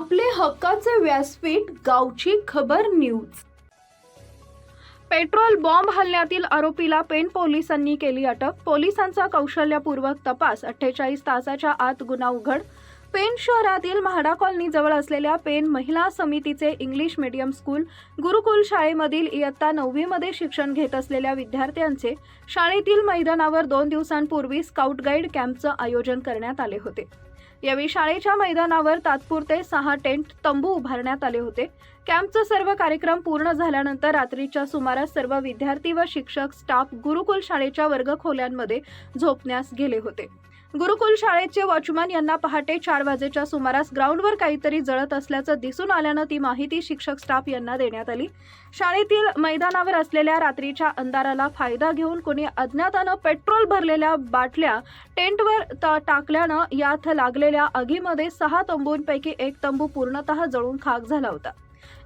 आपले हक्काचे व्यासपीठ गावची खबर न्यूज. पेट्रोल बॉम्ब हल्ल्यातील आरोपीला पेन पोलिसांनी केली अटक. पोलिसांचा कौशल्यपूर्वक तपास. अठ्ठेचाळीस तासाच्या आत गुन्हा उघड. पेन शहरातील म्हाडा कॉलनी जवळ असलेल्या पेन महिला समितीचे इंग्लिश मीडियम स्कूल गुरुकुल शाळेमधील इयत्ता नववीमध्ये शिक्षण घेत असलेल्या विद्यार्थ्यांचे शाळेतील मैदानावर दोन दिवसांपूर्वी स्काउट गाईड कॅम्पचं आयोजन करण्यात आले होते. यावेळी शाळेच्या मैदानावर तात्पुरते सहा टेंट तंबू उभारण्यात आले होते. कॅम्पचा सर्व कार्यक्रम पूर्ण झाल्यानंतर रात्रीच्या सुमारास सर्व विद्यार्थी व शिक्षक स्टाफ गुरुकुल शाळेच्या वर्गखोल्यांमध्ये झोपण्यास गेले होते. गुरुकुल शाळेचे वॉचमन यांना पहाटे चार वाजेच्या सुमारास ग्राउंडवर काहीतरी जळत असल्याचं दिसून आल्यानं ती माहिती शिक्षक स्टाफ यांना देण्यात आली. शाळेतील मैदानावर असलेल्या रात्रीच्या अंधाराला फायदा घेऊन कोणी अज्ञातानं पेट्रोल भरलेल्या बाटल्या टेंटवर टाकल्यानं यात लागलेल्या आगीमध्ये सहा तंबूंपैकी एक तंबू पूर्णतः जळून खाक झाला होता.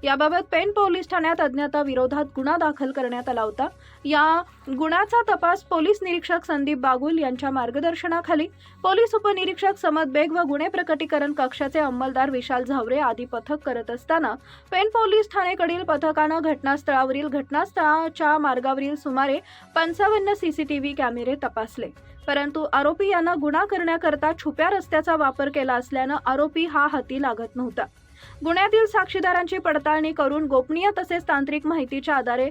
याबाबत पेण पोलीस ठाण्यात अज्ञाता विरोधात गुन्हा दाखल करण्यात आला होता. या गुन्ह्याचा तपास पोलीस निरीक्षक संदीप बागुल यांच्या मार्गदर्शनाखाली पोलीस उपनिरीक्षक समद बेग व गुन्हे प्रकटीकरण कक्षाचे अंमलदार विशाल झावरे आदी पथक करत असताना पेण पोलीस ठाणेकडील पथकानं घटनास्थळावरील घटनास्थळाच्या मार्गावरील सुमारे पंचावन्न सीसीटीव्ही कॅमेरे तपासले. परंतु आरोपी यांना गुन्हा करण्याकरता छुप्या रस्त्याचा वापर केला असल्यानं आरोपी हा हाती लागत नव्हता. गुन्ह्यातील साक्षीदारांची पडताळणी करून गोपनीय तसेच तांत्रिक माहितीच्या आधारे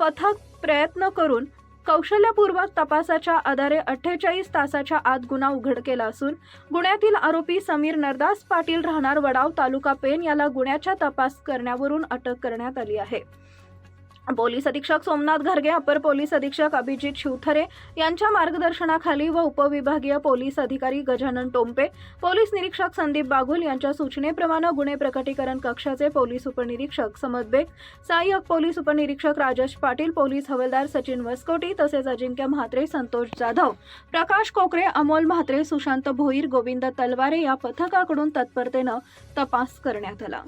पथक प्रयत्न करून कौशल्यपूर्वक तपासाच्या आधारे अठ्ठेचाळीस तासाच्या आत गुन्हा उघड केला असून गुन्ह्यातील आरोपी समीर नरदास पाटील राहणार वडाव तालुका पेन याला गुन्ह्याच्या तपास करण्यावरून अटक करण्यात आली आहे. पोलीस अधीक्षक सोमनाथ घरगे अपर पोलीस अधीक्षक अभिजित शिवथरे यांच्या मार्गदर्शनाखाली व उपविभागीय पोलीस अधिकारी गजानन टोंपे पोलीस निरीक्षक संदीप बागुल यांच्या सूचनेप्रमाणे गुन्हे प्रकटीकरण कक्षाचे पोलीस उपनिरीक्षक समद बेग सहाय्यक पोलीस उपनिरीक्षक राजेश पाटील पोलीस हवालदार सचिन वसकोटी तसेच अजिंक्य म्हात्रे संतोष जाधव प्रकाश कोकरे अमोल म्हात्रे सुशांत भोईर गोविंद तलवारे या पथकाकडून तत्परतेनं तपास करण्यात आला.